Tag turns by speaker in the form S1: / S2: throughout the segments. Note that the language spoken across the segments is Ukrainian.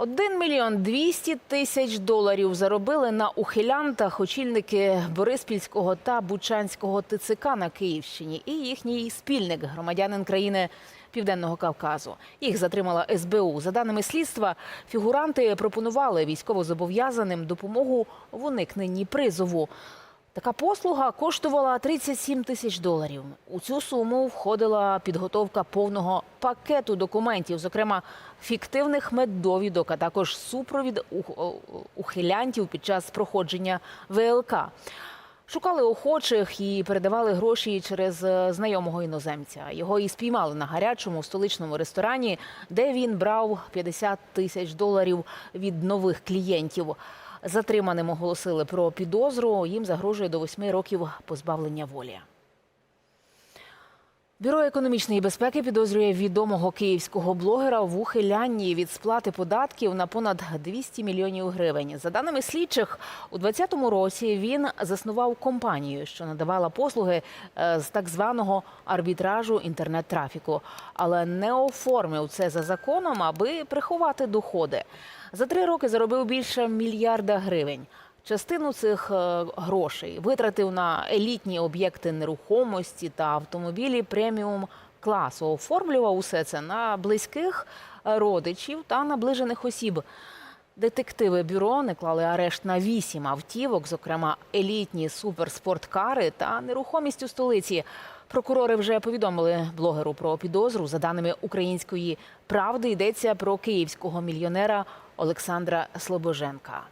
S1: Один мільйон двісті тисяч доларів заробили на ухилянтах очільники Бориспільського та Бучанського ТЦК на Київщині і їхній спільник, громадянин країни Південного Кавказу. Їх затримала СБУ. За даними слідства, фігуранти пропонували військовозобов'язаним допомогу в уникненні призову. Така послуга коштувала 37 тисяч доларів. У цю суму входила підготовка повного пакету документів, зокрема фіктивних меддовідок, а також супровід ухилянтів під час проходження ВЛК. Шукали охочих і передавали гроші через е, знайомого іноземця. Його і спіймали на гарячому столичному ресторані, де він брав 50 тисяч доларів від нових клієнтів. Затриманим оголосили про підозру. Їм загрожує до восьми років позбавлення волі. Бюро економічної безпеки підозрює відомого київського блогера в ухилянні від сплати податків на понад 200 мільйонів гривень. За даними слідчих, у 2020 році він заснував компанію, що надавала послуги е, з так званого арбітражу інтернет-трафіку, але не оформив це за законом, аби приховати доходи. За три роки заробив більше мільярда гривень. Частину цих е, грошей витратив на елітні об'єкти нерухомості та автомобілі преміум класу. Оформлював усе це на близьких е, родичів та наближених осіб. Детективи бюро не клали арешт на вісім автівок, зокрема елітні суперспорткари та нерухомість у столиці. Прокурори вже повідомили блогеру про підозру. За даними української правди, йдеться про київського мільйонера Олександра Слобоженка.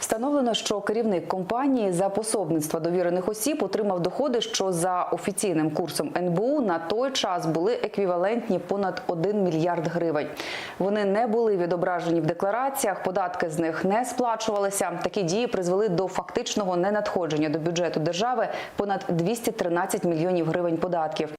S2: Встановлено, що керівник компанії за пособництва довірених осіб отримав доходи, що за офіційним курсом НБУ на той час були еквівалентні понад 1 мільярд гривень. Вони не були відображені в деклараціях, податки з них не сплачувалися. Такі дії призвели до фактичного ненадходження до бюджету держави понад 213 мільйонів гривень податків.